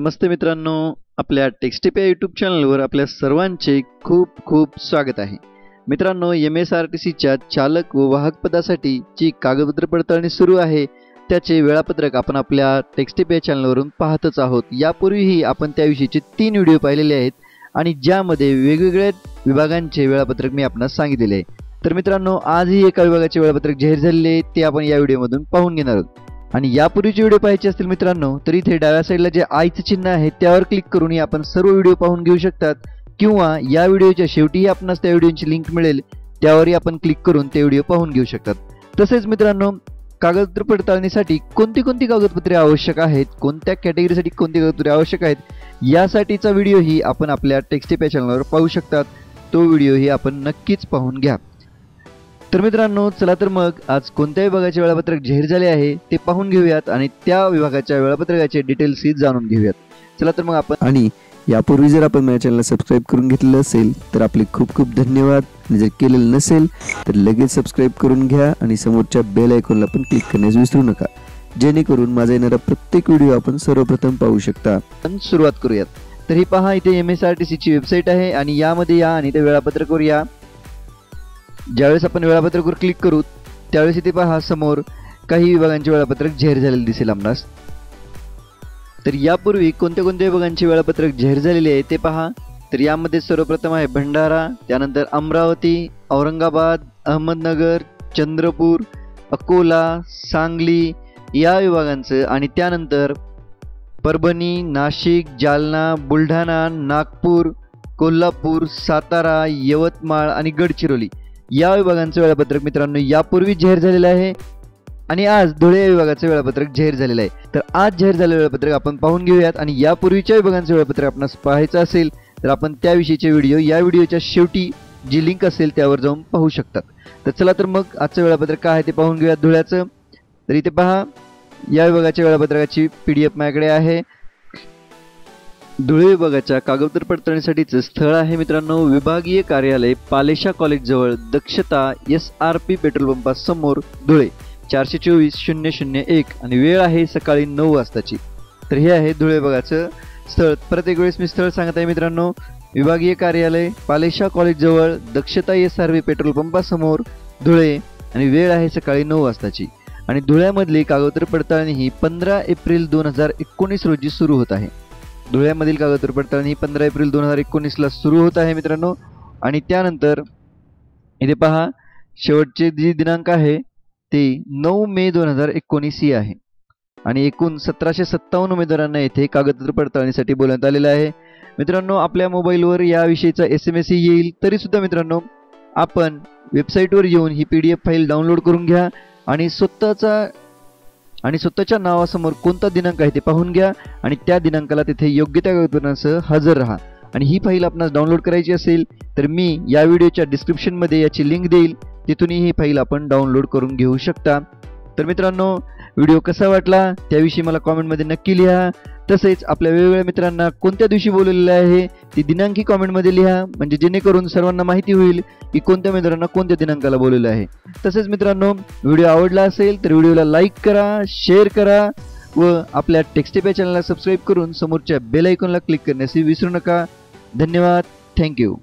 नमस्ते मित्रांनो आपल्या टेक्स्टिपिया यूट्यूब चॅनलवर आपल्या सर्वांचे खूप खूप स्वागत आहे. मित्रांनो एम एस आर टी सीच्या चालक व वाहक पदासाठी जी कागदपत्र पडताळणी सुरू आहे त्याचे वेळापत्रक आपण आपल्या टेक्स्टिपिया चॅनलवरून पाहतच आहोत. यापूर्वीही आपण त्याविषयीचे तीन व्हिडिओ पाहिलेले आहेत आणि ज्यामध्ये वेगवेगळ्या विभागांचे वेळापत्रक मी आपणास सांगितलेले आहे. तर मित्रांनो आजही एका विभागाचे वेळापत्रक जाहीर झालेले ते आपण या व्हिडिओमधून पाहून घेणार आहोत. आणि यापूर्वीचे व्हिडिओ पाहायचे असतील मित्रांनो तर इथे डाव्या साईडला जे आयचं चिन्ह आहे त्यावर क्लिक करूनही आपण सर्व व्हिडिओ पाहून घेऊ शकतात. किंवा या व्हिडिओच्या शेवटीही आपणास त्या व्हिडिओची लिंक मिळेल त्यावरही आपण क्लिक करून ते व्हिडिओ पाहून घेऊ शकतात. तसेच मित्रांनो कागदपत्र पडताळणीसाठी कोणती कोणती कागदपत्रे आवश्यक आहेत कोणत्या कॅटेगरीसाठी कोणती कागदपत्रे आवश्यक आहेत यासाठीचा व्हिडिओही आपण आपल्या टेक्स्टिपॅ चॅनलवर पाहू शकतात. तो व्हिडिओही आपण नक्कीच पाहून घ्या. तर मित्रांनो चला तर मग आज कोणत्या विभागाचे वेळापत्रक जाहीर झाले आहे ते पाहून घेऊयात आणि त्या विभागाच्या वेळापत्रकाचे डिटेल्सही जाणून घेऊयात. चला तर मग आपण आणि यापूर्वी जर आपण माझ्या चॅनलला सबस्क्राईब करून घेतलेलं असेल तर आपले खूप खूप धन्यवाद. आणि जर केलेलं नसेल तर लगेच सबस्क्राईब करून घ्या आणि समोरच्या बेल आयकॉनला पण क्लिक करण्यास विसरू नका. जेणेकरून माझा येणारा प्रत्येक व्हिडिओ आपण सर्वप्रथम पाहू शकता. आपण सुरुवात करूयात. तर ही पहा इथे एम एस आर टी सीची वेबसाईट आहे आणि यामध्ये या आणि त्या वेळापत्रकावर या. ज्यावेळेस आपण वेळापत्रकवर क्लिक करू त्यावेळेस इथे पहा समोर काही विभागांचे वेळापत्रक जाहीर झालेले दिसेल आपणास. तर यापूर्वी कोणत्या कोणत्या विभागांचे वेळापत्रक जाहीर झालेले आहे ते पहा. तर यामध्ये सर्वप्रथम आहे भंडारा त्यानंतर अमरावती औरंगाबाद अहमदनगर चंद्रपूर अकोला सांगली या विभागांचं आणि त्यानंतर परभणी नाशिक जालना बुलढाणा नागपूर कोल्हापूर सातारा यवतमाळ आणि गडचिरोली. या विभागांचं वेळापत्रक मित्रांनो यापूर्वी जाहीर झालेलं आहे. आणि आज धुळे या विभागाचं वेळापत्रक जाहीर झालेलं आहे. तर आज जाहीर झालेलं वेळापत्रक आपण पाहून घेऊयात. आणि यापूर्वीच्या विभागांचं वेळापत्रक आपणास पाहायचं असेल तर आपण त्याविषयीचे व्हिडिओ या व्हिडिओच्या शेवटी जी लिंक असेल त्यावर जाऊन पाहू शकतात तर चला तर मग आजचं वेळापत्रक काय आहे ते पाहून घेऊयात धुळ्याचं. तर इथे पहा या विभागाच्या वेळापत्रकाची पी डी एफ माझ्याकडे आहे. धुळे विभागाच्या कागदपत्र पडताळणीसाठीचं स्थळ आहे मित्रांनो. विभागीय कार्यालय पालेशा कॉलेज जवळ. Dakshata S R P petrol पंपासमोर Dhule. चारशे चोवीस शून्य शून्य एक आणि वेळ आहे सकाळी नऊ वाजताची. तर हे आहे धुळे विभागाचं स्थळ. प्रत्येक वेळेस मी स्थळ सांगत आहे मित्रांनो. विभागीय कार्यालय पालेशा कॉलेज जवळ. Dakshata S R P petrol पंपासमोर Dhule आणि वेळ आहे सकाळी नऊ वाजताची. आणि धुळ्यामधली कागदपत्र पडताळणी ही पंधरा एप्रिल दोन हजार एकोणीस रोजी सुरू होत आहे. धुळ्यामधील कागदपत्र पडताळणी ही पंधरा एप्रिल दोन हजार एकोणीसला सुरू होत आहे मित्रांनो. आणि त्यानंतर इथे पहा शेवटचे जे दिनांक आहे ते नऊ मे दोन हजार एकोणीस ही आहे. आणि एकूण सतराशे सत्तावन्न उमेदवारांना येथे कागदपत्र पडताळणीसाठी बोलवण्यात आलेलं आहे. मित्रांनो आपल्या मोबाईलवर याविषयीचा एस एम एसही येईल तरीसुद्धा मित्रांनो आपण वेबसाईटवर येऊन ही P D F file download करून घ्या आणि स्वतःचा आणि स्वतःच्या नावासमोर कोणता दिनांक आहे ते पाहून घ्या आणि त्या दिनांकाला तिथे योग्य त्या कागदपत्रांसह हजर राहा. आणि ही फाईल आपणास डाउनलोड करायची असेल तर मी या व्हिडिओच्या डिस्क्रिप्शनमध्ये याची लिंक देईल. तिथूनही ही फाईल आपण डाउनलोड करून घेऊ शकता. तर मित्रांनो व्हिडिओ कसा वाटला त्याविषयी मला कॉमेंटमध्ये नक्की लिहा. तसेच आपल्या वेगवेगळ्या मित्रांना कोणत्या दिवशी बोलवलेलं आहे ती दिनांकी कॉमेंटमध्ये लिहा. म्हणजे जेणेकरून सर्वांना माहिती होईल की कोणत्या मित्रांना कोणत्या दिनांकाला बोलवलं आहे. तसेच मित्रांनो व्हिडिओ आवडला असेल तर व्हिडिओला लाईक करा शेअर करा व आपल्या टेक्स्टिपॅ चॅनलला सबस्क्राईब करून समोरच्या बेल आयकॉनला क्लिक करण्यासही विसरू नका. धन्यवाद. थँक्यू